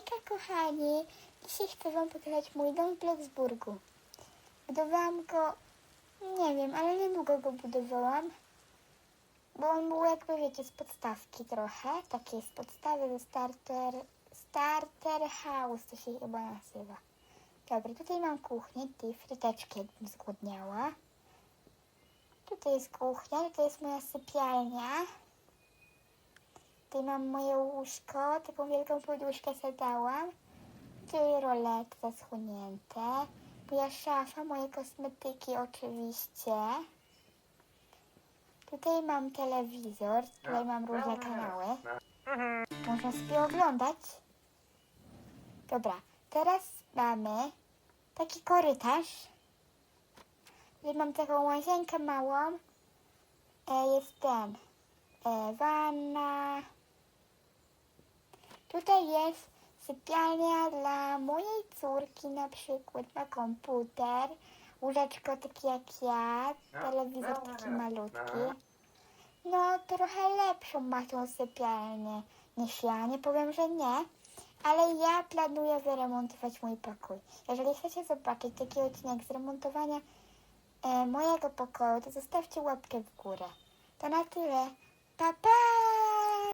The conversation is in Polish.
Hejka kochani, dzisiaj chcę wam pokazać mój dom w Bloksburgu. Budowałam go, nie wiem, ale niedługo go budowałam, bo on był jakby wiecie z podstawki trochę, takie z podstawy ze starter, starter house to się chyba nazywa. Dobra, tutaj mam kuchnię, tutaj fryteczki jakbym zgłodniała. Tutaj jest kuchnia, tutaj jest moja sypialnia. Tutaj mam moje łóżko, taką wielką poduszkę sobie dałam. Tutaj rolety zaschnięte. Moja szafa, moje kosmetyki oczywiście. Tutaj mam telewizor, tutaj mam różne kanały. Można sobie oglądać. Dobra, teraz mamy taki korytarz. Tutaj mam taką łazienkę małą. E, jest ten. E, wanna. Tutaj jest sypialnia dla mojej córki na przykład. Ma komputer, łóżeczko takie jak ja, telewizor taki malutki. No, trochę lepszą ma tą sypialnię niż ja. Nie powiem, że nie. Ale ja planuję wyremontować mój pokój. Jeżeli chcecie zobaczyć taki odcinek z remontowania e, mojego pokoju, to zostawcie łapkę w górę. To na tyle. Pa, pa!